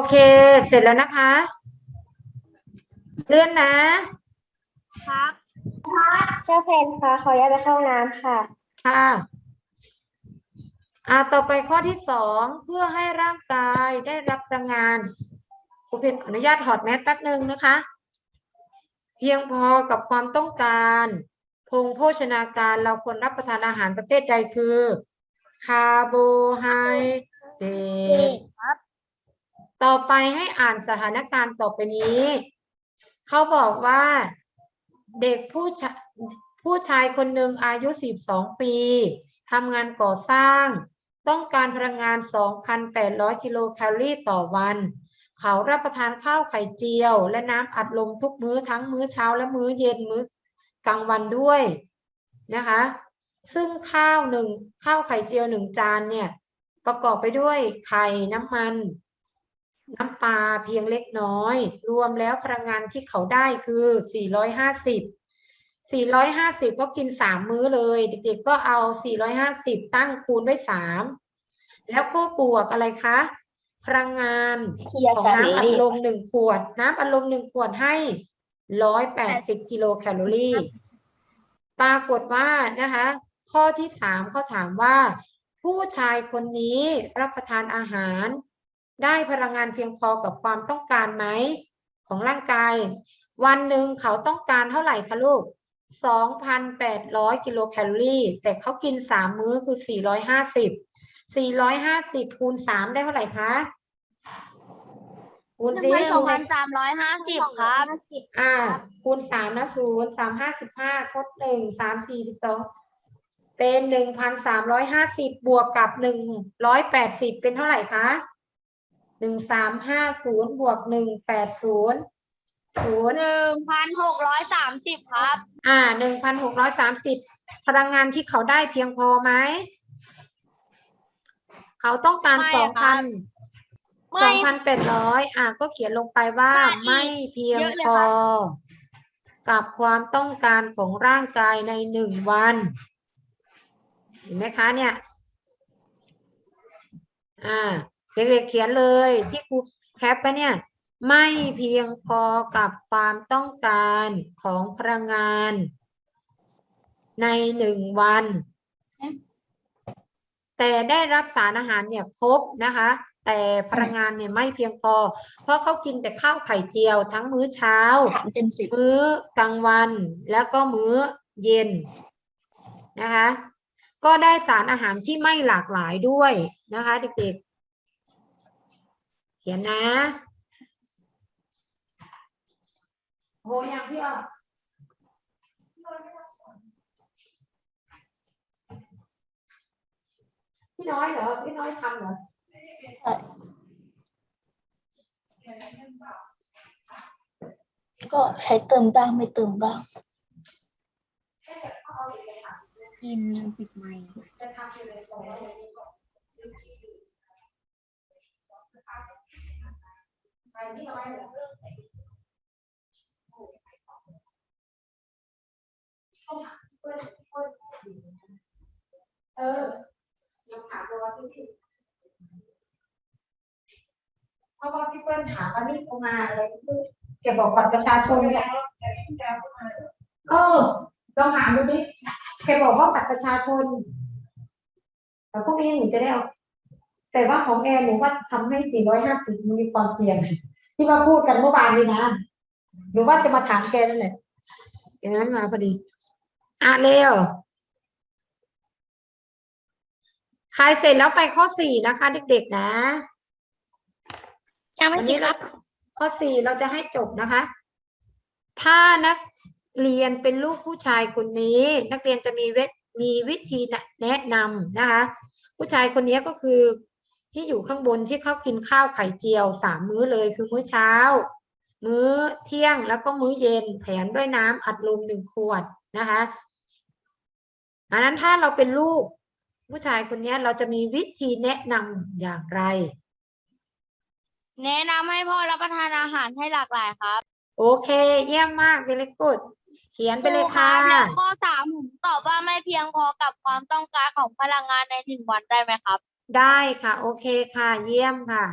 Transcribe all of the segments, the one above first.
โอเค เสร็จแล้วนะคะ เลื่อนนะ ครับเจ้าเพนคะขออนุญาตไปเข้าห้องน้ำค่ะ ค่ะอ่าต่อไปข้อที่สองเพื่อให้ร่างกายได้รับพลังงานครูเพชรขออนุญาตถอดแมสแป๊บหนึ่งนะคะ เพียงพอกับความต้องการพงโภชนาการเราควรรับประทานอาหารประเภทใดคือ คาร์โบไฮเดรตครับ ต่อไปให้อ่านสถานการณ์ต่อไปนี้ เขาบอกว่าเด็กผู้ชาผู้ชายคนหนึ่งอายุ 12 ปีทำงานก่อสร้าง ต้องการพลังงาน 2,800 กิโลแคลอรี่ต่อวัน เขารับประทานข้าวไข่เจียว และน้ำอัดลมทุกมื้อทั้งมื้อเช้าและมื้อเย็นมื้อกลางวันด้วยนะคะ ซึ่งข้าวหนึ่งข้าวไข่เจียวหนึ่งจานเนี่ยประกอบไปด้วยไข่น้ำมัน น้ำปลาเพียงเล็กน้อย รวมแล้วพลังงานที่เขาได้คือ 450 450 ก็กิน 3 มื้อเลย เด็กๆก็เอา 450 ตั้งคูณด้วย 3 แล้วก็บวกอะไรคะ พลังงานเทียของสาน้ำอัดลีลมหนึ่งขวด น้ำอัดลมหนึ่งขวดให้ 180 กิโลแคลอรี่ ปรากฏว่านะคะ ข้อที่สามเขาถามว่า ผู้ชายคนนี้รับประทานอาหาร ได้พลังงานเพียงพอกับความต้องการไหมของร่างกาย วันหนึ่งเขาต้องการเท่าไหร่คะลูก 2,800 กิโลแคลอรี่ แต่เขากิน 3 มื้อคือ 450 450คูณ3ได้เท่าไหร่คะคูณหสินึ่งพันสามร้อยห้าสิบครับอ่า คูณสามนะศูนย์สามห้าสิบห้าทดหนึ่งสามสี่สิบสองเป็นหนึ่งพันสามร้อยห้าสิบบวกกับหนึ่งร้อยแปดสิบเป็นเท่าไหร่คะ หนึ่งสามห้าศูนย์บวกหนึ่งแปดศูนย์ศูนย์หนึ่งพันหกร้อยสามสิบครับ อ่าหนึ่งพันหกร้อยสามสิบพลังงานที่เขาได้เพียงพอไหม เขาต้องการไม่สองครัพับนไม่สองพันแปดร้อยอะก็เขียนลงไปว่าค่ะอีกไม่เพียงเยอะเลยพอครับกับความต้องการของร่างกายในหนึ่งวัน เห็นไหมคะเนี่ย อ่า เด็กๆเขียนเลยที่ครูแคปไปเนี่ย ไม่เพียงพอกับความต้องการของพลังงาน ในหนึ่งวัน แต่ได้รับสารอาหารเนี่ยครบนะคะ แต่พลังงานเนี่ยไม่เพียงพอ เพราะเขากินแต่ข้าวไข่เจียวทั้งมื้อเช้า สามเต็มสิบมื้อกลางวันแล้วก็มื้อเย็นนะคะ ก็ได้สารอาหารที่ไม่หลากหลายด้วยนะคะเด็กๆ เขียนนะโหยังพี่อะพี่น้อยเหรอ พี่น้อยทำเหรอก็ใช้เติมบ้างไม่เติมบ้างอินปิดไมค์ จะทำอยู่ในซอย ไปพี่น้อยเหรอต้องถาเพื่อนเพื่อนเออลองถามดูว่าที่พี่เพราะว่าพี่เปิ้ลถามว่านี่เขามาอะไรแกบอกบัตรประชาชนเนี่ยเออลองถามดูดิแกบอกว่าบัตรประชาชนแต่พวกนี้หนูจะได้เอา แต่ว่าของแอร์หนูว่าทำให้ 450 มันมีความเสี่ยง ที่มาพูดกันเมื่อวานนี้นะหนูว่าจะมาถามแกนั่นแหละอย่างนั้นมาพอดี อะเร็วใครเสร็จแล้วไปข้อสี่นะคะ เด็กๆนะยังไม่วันตินี้ดคเรารับ ข้อสี่เราจะให้จบนะคะ ถ้านักเรียนเป็นลูกผู้ชายคนนี้ นักเรียนจะมีเวทมีวิธีแนะนำนะคะ ผู้ชายคนนี้ก็คือ ที่อยู่ข้างบนที่เขากินข้าวไข่เจียวสามมื้อเลยคือมื้อเช้า มื้อเที่ยงแล้วก็มื้อเย็นแถมด้วยน้ำอัดลมหนึ่งขวดนะคะอันนั้นถ้าเราเป็นลูกผู้ชายคนนี้เราจะมีวิธีแนะนำอย่างไร แนะนำให้พ่อรับประทานอาหารให้หลากหลายครับ โอเค เยี่ยมมากเวล y good เขียนไปเลยครูค่ะรับแล้วข้อสามผมตอบว่าไม่เพียงพอกับความต้องการของพลังงานในหนึ่งวันได้ไหมครับ ได้ค่ะ โอเคค่ะ เยี่ยมค่ะ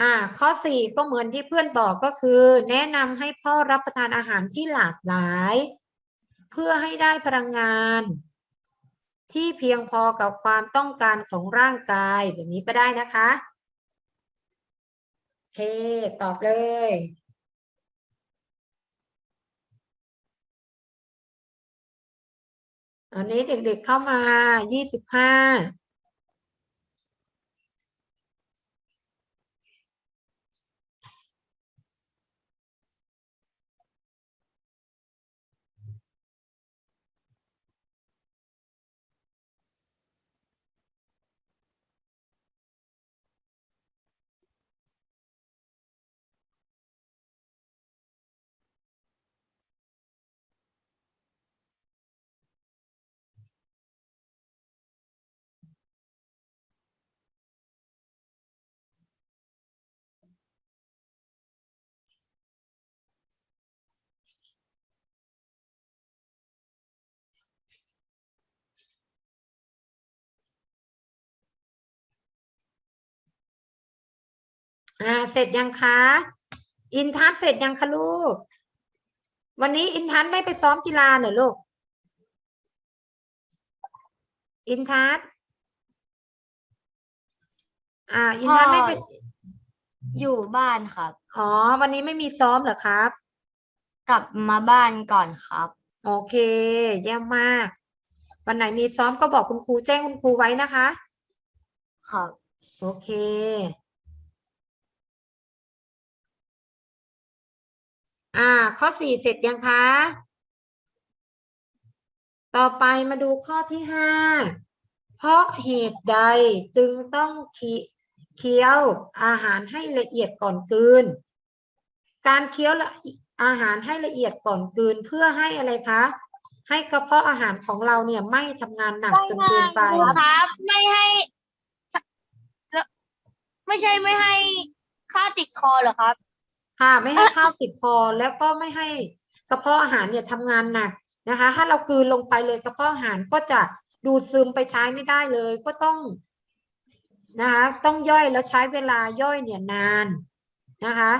อ่า ข้อสี่ก็เหมือนที่เพื่อนบอกก็คือ แนะนำให้พ่อรับประทานอาหารที่หลากหลาย เพื่อให้ได้พลังงาน ที่เพียงพอกับความต้องการของร่างกายแบบนี้ก็ได้นะคะโอเค ตอบเลยอันนี้เด็กๆเข้ามา ยี่สิบห้า อ่าเสร็จยังคะ อินทัศน์เสร็จยังคะลูก วันนี้อินทัศน์ไม่ไปซ้อมกีฬาเหรอลูก อินทัศน์อ่า อินทัศน์ไม่ไปพ่ออยู่บ้านครับอ๋อวันนี้ไม่มีซ้อมเหรอครับ กลับมาบ้านก่อนครับ โอเคเยี่ยมมาก วันไหนมีซ้อมก็บอกคุณครูแจ้งคุณครูไว้นะคะ ครับ โอเค อ่า ข้อสี่เสร็จยังคะ ต่อไปมาดูข้อที่ห้า เพราะเหตุใดจึงต้องคิเคี้ยวอาหารให้ละเอียดก่อนกลืน การเคี้ยวละอาหารให้ละเอียดก่อนกลืนเพื่อให้อะไรคะ ให้กระเพาะอาหารของเราเนี่ยไม่ทำงานหนักจนเกินไปครูครับไม่ให้แล้วไม่ใช่ไม่ให้ข้าวติดคอเหรอครับ ค่ะไม่ให้ข้าวติดคอแล้วก็ไม่ให้กระเพาะอาหารเนี่ยทำงานหนักนะคะ ถ้าเรากืนลงไปเลยกระเพาะอาหารก็จะดูดซึมไปใช้ไม่ได้เลย ก็ต้องนะคะต้องย่อยแล้วใช้เวลาย่อยเนี่ยนานนะคะ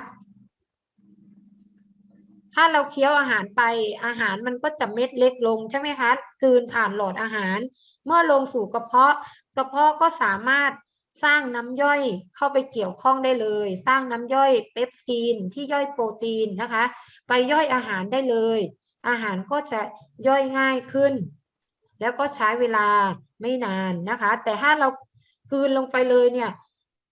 ถ้าเราเคี้ยวอาหารไปอาหารมันก็จะเม็ดเล็กลงใช่ไหมคะกลืนผ่านหลอดอาหาร เมื่อลงสู่กระเพาะกระเพาะก็สามารถ สร้างน้ำย่อยเข้าไปเกี่ยวข้องได้เลย สร้างน้ำย่อยเปปซีนที่ย่อยโปรตีนนะคะ ไปย่อยอาหารได้เลย อาหารก็จะย่อยง่ายขึ้น แล้วก็ใช้เวลาไม่นานนะคะ แต่ถ้าเรากืนลงไปเลยเนี่ย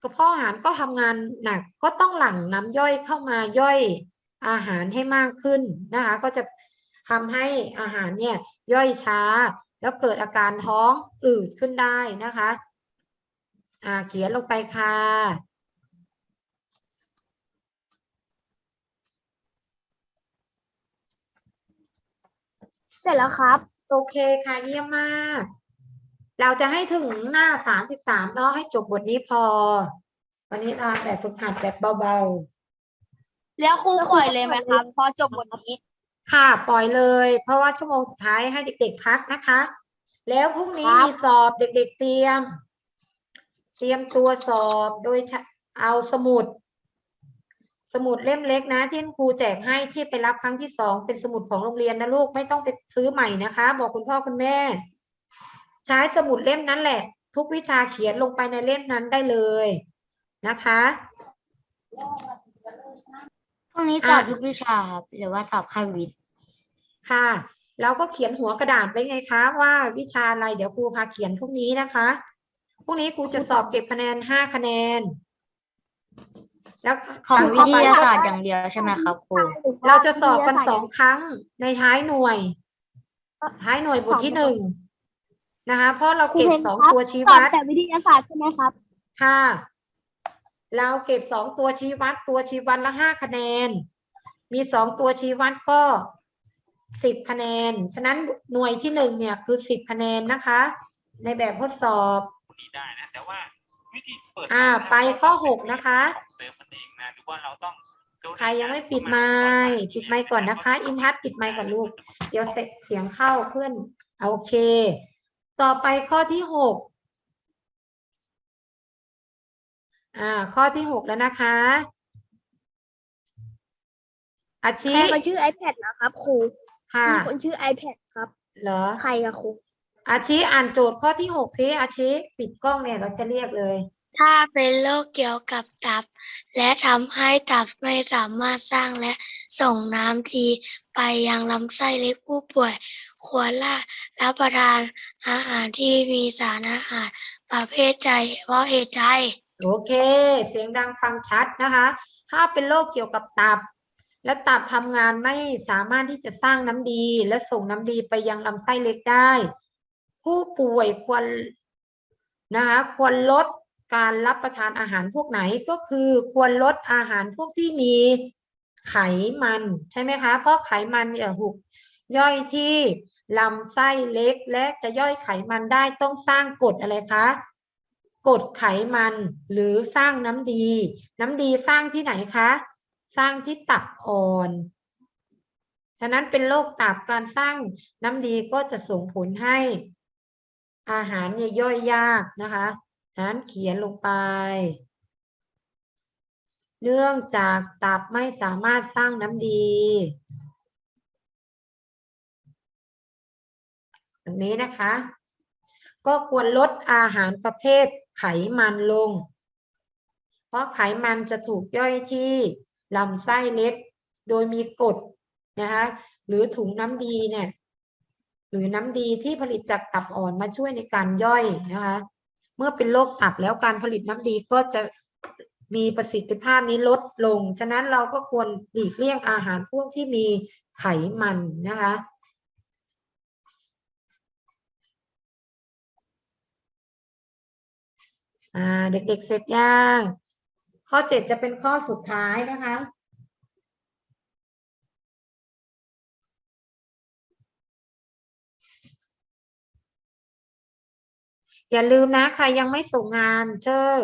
กระเพาะอาหารก็ทำงานหนักก็ต้องหลั่งน้ำย่อยเข้ามาย่อยอาหารให้มากขึ้นนะคะ ก็จะทำให้อาหารเนี่ยย่อยช้า แล้วเกิดอาการท้องอืดขึ้นได้นะคะ อ่าเขียนลงไปค่ะ เสร็จแล้วครับ โอเคค่ะเยี่ยมมาก เราจะให้ถึงหน้าสามสิบสามเนาะให้จบบทนี้พอ วันนี้ทำแบบฝึกหัดแบบเบาแล้วครูปล่อยเลยไหมครับ พอจบบทนี้ ๆ ค่ะ ปล่อยเลย เพราะว่าชั่วโมงสุดท้ายให้เด็ก ๆ พักนะคะ แล้วพรุ่งนี้ครับ มีสอบเด็ก ๆ เตรียม เตรียมตัวสอบโดยใช้เอาสมุด สมุดเล่มเล็กนะที่ครูแจกให้ที่ไปรับครั้งที่สองเป็นสมุดของโรงเรียนนะลูกไม่ต้องไปซื้อใหม่นะคะ บอกคุณพ่อคุณแม่ ใช้สมุดเล่มนั้นแหละ ทุกวิชาเขียนลงไปในเล่มนั้นได้เลยนะคะพรุ่งนี้สอบทุกวิชาครับหรือว่าสอบแค่วิทย์ค่ะเราก็เขียนหัวกระดาษไว้ไงคะ ว่าวิชาอะไรเดี๋ยวครูพาเขียนพรุ่งนี้นะคะ พรุ่งนี้ครูจะสอบเก็บคะแนนห้าคะแนน แล้วของวิต่ทไปยาก็ศาสตร์อย่างเดียวใช่ไหมครับครูเราจะสอบกันสองครั้งในท้ายหน่วย ท้ายหน่วยบทที่หนึ่งนะคะเพราะเราเก็บสองตัวชี้วัดแต่วิทยาศาสตร์ใช่ไหมครับค่ะเราเก็บสองตัวชี้วัด ตัวชี้วัดละห้าคะแนน มีสองตัวชี้วัดก็สิบคะแนน ฉะนั้นหน่วยที่หนึ่งเนี่ยคือสิบคะแนนนะคะ ในแบบทดสอบ นี้ได้นะ แต่ว่าวิธีเปิดอ่าร้นไปข้อหกนะคะของเซิร์ฟมันเองนะหรือว่าเราต้องดูใครยังไม่ปิดไมค์ปิดไมค์ก่อนนะคะ อินทัศน์ปิดไมค์ก่อนลูก เดี๋ยวเสเสียงเข้าเพื่อนโอเค ต่อไปข้อที่หกอ่า ข้อที่หกแล้วนะคะอาชีใครเขาชื่อ iPad นะครับครูค่ะมีคนชื่อ iPad ครับ เหรอ ใครอะครู อาชีอ่านโจทย์ข้อที่หกสิอาชีปิดกล้องเนี่ยเราจะเรียกเลย ถ้าเป็นโรคเกี่ยวกับตับ และทำให้ตับไม่สามารถสร้างและส่งน้ำดีไปยังลำไส้เล็กผู้ป่วย ควรละรับประทานอาหารที่มีสารอาหาร ประเภทใดเพราะเหตุใดโอเค เสียงดังฟังชัดนะคะ ถ้าเป็นโรคเกี่ยวกับตับ และตับทำงานไม่สามารถที่จะสร้างน้ำดี และส่งน้ำดีไปยังลำไส้เล็กได้ ผู้ป่วยควรนะคะควรลดการรับประทานอาหารพวกไหนก็คือควรลดอาหารพวกที่มีไขมันใช่ไหมคะ เพราะไขมันเนี่ยหุกย่อยที่ลำไส้เล็กและจะย่อยไขมันได้ต้องสร้างกรดอะไรคะกรดไขมันหรือสร้างน้ำดี น้ำดีสร้างที่ไหนคะ สร้างที่ตับอ่อน ฉะนั้นเป็นโรคตับการสร้างน้ำดีก็จะส่งผลให้ อาหารเนี่ยย่อยยากนะคะนั้นเขียนลงไป เนื่องจากตับไม่สามารถสร้างน้ำดีแบบนี้นะคะ ก็ควรลดอาหารประเภทไขมันลง เพราะไขมันจะถูกย่อยที่ลำไส้เล็ก โดยมีกรดนะคะ หรือถุงน้ำดีเนี่ย หรือน้ำดีที่ผลิตจากตับอ่อนมาช่วยในการย่อยนะคะเมื่อเป็นโรคตับแล้วการผลิตน้ำดีก็จะมีประสิทธิภาพนี้ลดลง ฉะนั้นเราก็ควรหลีกเลี่ยงอาหารพวกที่มีไขมันนะคะ เด็กๆเสร็จยังข้อเจ็ดจะเป็นข้อสุดท้ายนะคะ อย่าลืมนะใครยังไม่ส่งงานเชิญ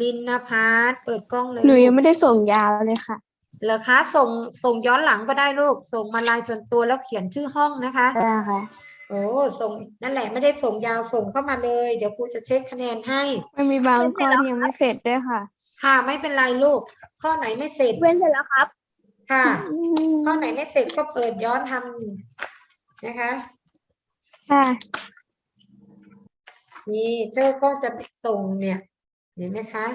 ลินนภัสเปิดกล้องเลยหนูลูกยังไม่ได้ส่งยาวเลยค่ะเหรอคะส่งส่งย้อนหลังก็ได้ลูก ส่งมาไลน์ส่วนตัวแล้วเขียนชื่อห้องนะคะได้ค่ะโอ้ส่งนั่นแหละไม่ได้ส่งยาวส่งเข้ามาเลย เดี๋ยวครูจะเช็คคะแนนให้มันมีบางข้อที่ยังไม่เสร็จด้วยค่ะ ค่ะไม่เป็นไรลูก ข้อไหนไม่เสร็จเว้นเสร็จแล้วครับ ค่ะ ข้อไหนไม่เสร็จก็เปิดย้อนทำนะคะ ค่ะ นี่เจ้าก็จะส่งเนี่ย เห็นไหมคะ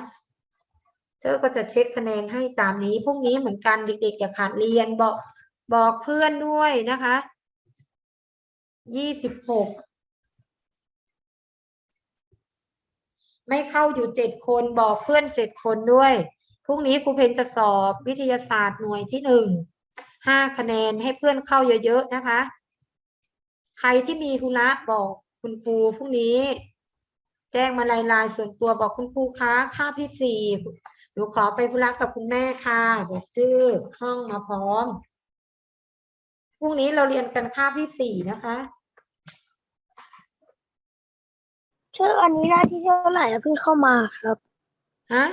เจ้าก็จะเช็คคะแนนให้ตามนี้พรุ่งนี้เหมือนกันเด็กๆอย่าขาดเรียนบอกบอกเพื่อนด้วยนะคะยี่สิบหกไม่เข้าอยู่เจ็ดคนบอกเพื่อนเจ็ดคนด้วยพรุ่งนี้ครูเพนจะสอบวิทยาศาสตร์หน่วยที่หนึ่งห้าคะแนนให้เพื่อนเข้าเยอะๆนะคะ ใครที่มีธุระบอกคุณครูพรุ่งนี้ แจ้งมาลายลายส่วนตัวบอกคุณครูคะค่าพี่สี่หนูขอไปธุระกับคุณแม่ค่ะบอกชื่อห้องมาพร้อมพรุ่งนี้เราเรียนกันค่าพี่สี่นะคะชื่ออันนี้หน้าที่เท่าไหร่แล้วเพิ่งเข้ามาครับฮะ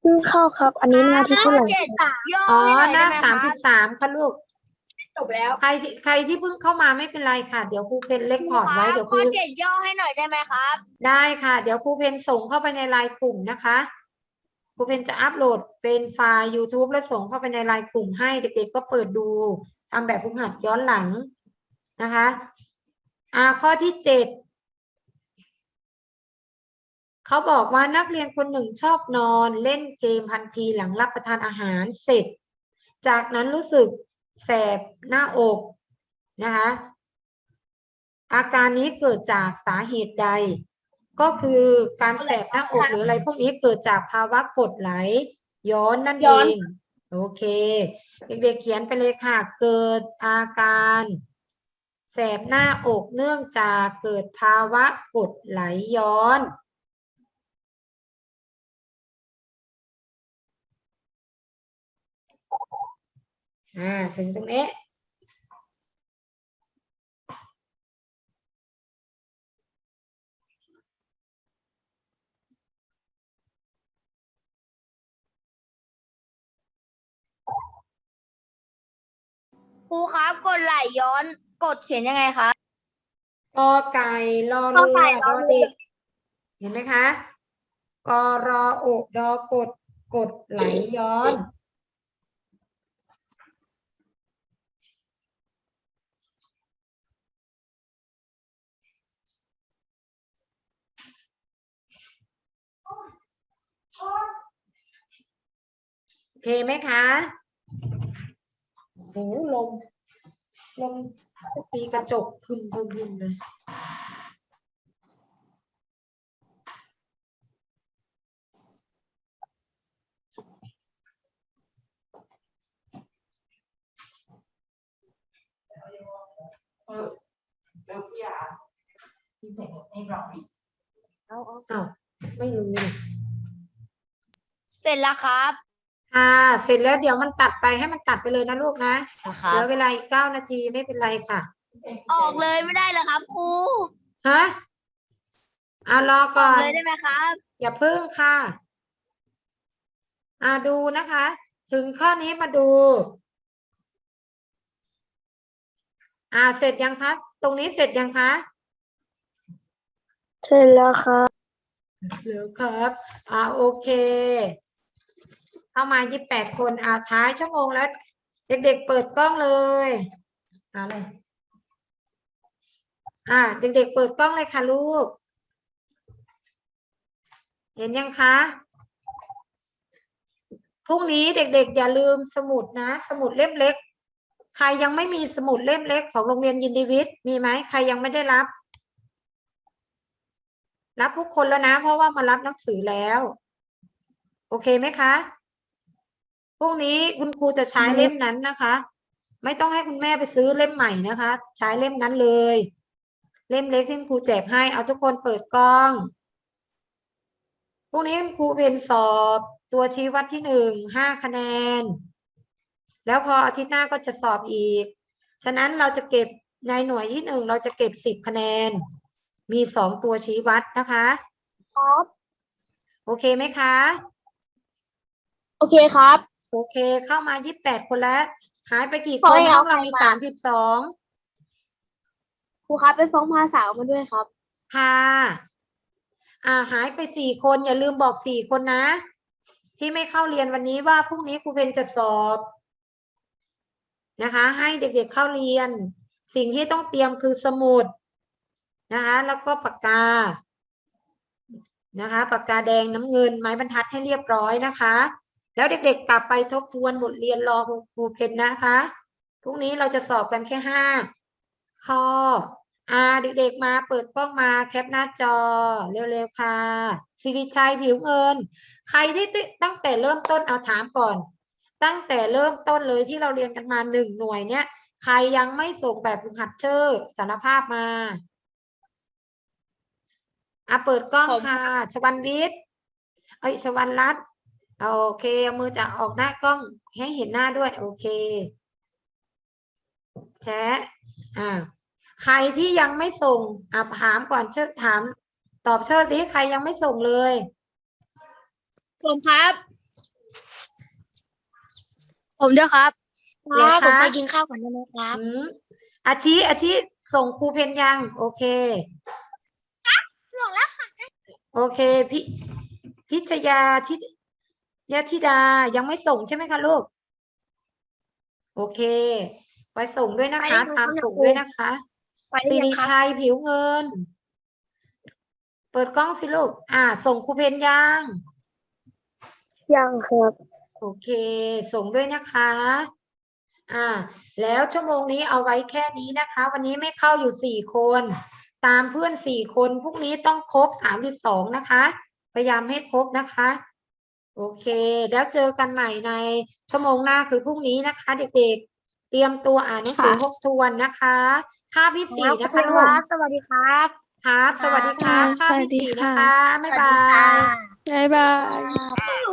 เพิ่งเข้าครับ อันนี้หน้าที่เท่าไหร่เจ็ดอะย่ออ๋อให้หน่น้าอยได้สามไหมสิคะบสามค่ะลูก จบแล้วใครที่ใครที่เพิ่งเข้ามาไม่เป็นไรค่ะ เดี๋ยวครูเพนเล็กพอร์ตไว้เดี๋ยวคข้รูอเจ็ดย่อให้หน่อยได้ไหมครับ ได้ค่ะ เดี๋ยวครูเพนส่งเข้าไปในไลน์กลุ่มนะคะครูเพนจะอัปโหลดเป็นไฟล์ YouTube แล้วส่งเข้าไปในไลน์กลุ่มให้เด็กๆ ก็เปิดดูทำแบบฝึกหัดย้อนหลังนะคะอ่าข้อที่เจ็ดเขาบอกว่านักเรียนคนหนึ่งชอบนอนเล่นเกมทันทีหลังรับประทานอาหารเสร็จ จากนั้นรู้สึก แสบหน้าอกนะคะอาการนี้เกิดจากสาเหตุใด ก็คือการแสบหน้าอกหรืออะไรพวกนี้เกิดจากภาวะกรดไหล ย้อนนั่นย้เออนงโอเค เด็กๆเขียนไปเลยค่ะ เกิดอาการแสบหน้าอกเนื่องจากเกิดภาวะกรดไหลย้อน อ่าถึงตรงนี้ครูครับกดไหลย้อนกดเขียนยังไงคะกอไก่รอกอเรือไก่รรออเรือเด็กเห็นไหมคะกรออุดอกดกดไหลย้อน โอ เคไหมคะโหลมลมตีกระจกพึมพึมพึมเลยอ้าวไม่รู้นี่เสร็จแล้วครับ ค่ะเสร็จแล้วเดี๋ยวมันตัดไปให้มันตัดไปเลยนะลูกนะครัเหลืบอเวลาอีกเก้านาทีไม่เป็นไรค่ะ ออกเลยไม่ได้เหรอครับครูฮะอ่ารออก่ออกนเลยได้ไหมครับ อย่าพึ่งค่ะ อ่าดูนะคะ ถึงข้อนี้มาดู อ่าเสร็จยังคะ ตรงนี้เสร็จยังคะเสร็จแล้วครับเสร็จครับ อ่าโอเค เข้ามายี่แปดคนอ่าท้ายชั่วโมงแล้ว เด็กๆเปิดกล้องเลยอ่าเลยอ่า เด็กๆเปิดกล้องเลยค่ะลูก เห็นยังคะพรุ่งนี้เด็กๆ อย่าลืมสมุดนะ สมุดเล่มเล็ก ใครยังไม่มีสมุดเล่มเล็กของโรงเรียนยินดีวิทย์มีไหมใครยังไม่ได้รับ รับทุกคนแล้วนะ เพราะว่ามารับหนังสือแล้ว โอเคไหมคะ พรุ่งนี้คุณครูจะใช้เล่มนั้นนะคะ ไม่ต้องให้คุณแม่ไปซื้อเล่มใหม่นะคะ ใช้เล่มนั้นเลย เล่มเล็กที่คุณครูแจกให้เอาทุกคนเปิดกล้องพรุ่งนี้คุณครูเป็นสอบตัวชี้วัดที่หนึ่งห้าคะแนน แล้วพออาทิตย์หน้าก็จะสอบอีก ฉะนั้นเราจะเก็บในหน่วยที่หนึ่งเราจะเก็บสิบคะแนน มีสองตัวชี้วัดนะคะครับโอเคไหมคะ โอเคครับ โอเค เข้ามายี่สิบแปดคนแล้ว หายไปกี่ขคอนให้ห้เอาองเราใครมีมาสามสิบสองครูครับไปฟ้องพาสาวมาด้วยครับค่ะอ่า หายไปสี่คนอย่าลืมบอกสี่คนนะ ที่ไม่เข้าเรียนวันนี้ว่าพรุ่งนี้ครูเพนจะสอบนะคะ ให้เด็กๆเข้าเรียน สิ่งที่ต้องเตรียมคือสมุดนะคะ แล้วก็ปากกานะคะปากกาแดงน้ำเงินไม้บรรทัดให้เรียบร้อยนะคะ แล้วเด็กๆ กลับไปทบทวนบทเรียนรอครูเพนนะคะพรุ่งนี้เราจะสอบกันแค่ห้าข้ออ่าเด็กๆมาเปิดกล้องมาแคปหน้าจอเร็วๆค่ะสิริชัยผิวเงิน ใครที่ติตั้งแต่เริ่มต้นเอาถามก่อน ตั้งแต่เริ่มต้นเลยที่เราเรียนกันมาหนึ่งหน่วยเนี่ย ใครยังไม่ส่งแบบฝึกหัดเชอร์สารภาพมาอะเปิดกล้องผมค่ะชวันวิทย์เอ้ยชวันรัตน์ โอเคเอามือจะออกหน้ากล้องให้เห็นหน้าด้วย โอเคแชะอ่าใครที่ยังไม่ส่งอะถามก่อนเชิญถาม ตอบเชิญดิใครยังไม่ส่งเลย ผมครับ ผมด้วยครับเหรอครับผมคะไปกินข้าวก่อนได้ไหมครับอืมอาชีอาชีส่งครูเพนยัง โอเคส่งแล้วค่ะ โอเคพิพิชยาทิ ยาธิดายังไม่ส่งใช่ไหมคะลูก โอเค ไปส่งด้วยนะคะไปได้ตามค่ะส่งครูด้วยนะคะไปหรืสิอยัริงครับชัยผิวเงิน เปิดกล้องสิลูก อ่า ส่งครูเพนยังยังครับ โอเค ส่งด้วยนะคะ อ่า แล้วชั่วโมงนี้เอาไว้แค่นี้นะคะ วันนี้ไม่เข้าอยู่สี่คน ตามเพื่อนสี่คนพรุ่งนี้ต้องครบสามสิบสองนะคะ พยายามให้ครบนะคะ โอเค แล้วเจอกันใหม่ในชั่วโมงหน้าคือพรุ่งนี้นะคะ เด็กๆ เตรียมตัวอ่านหนังสือค่ะทบทวนนะคะค่าพิเศษนะคะลูกสวัสดีครับ ครับ สวัสดีครับค่ะค่าสวัพิสดีเศษค่ะนะคะบ๊ายบายบ๊ายบาย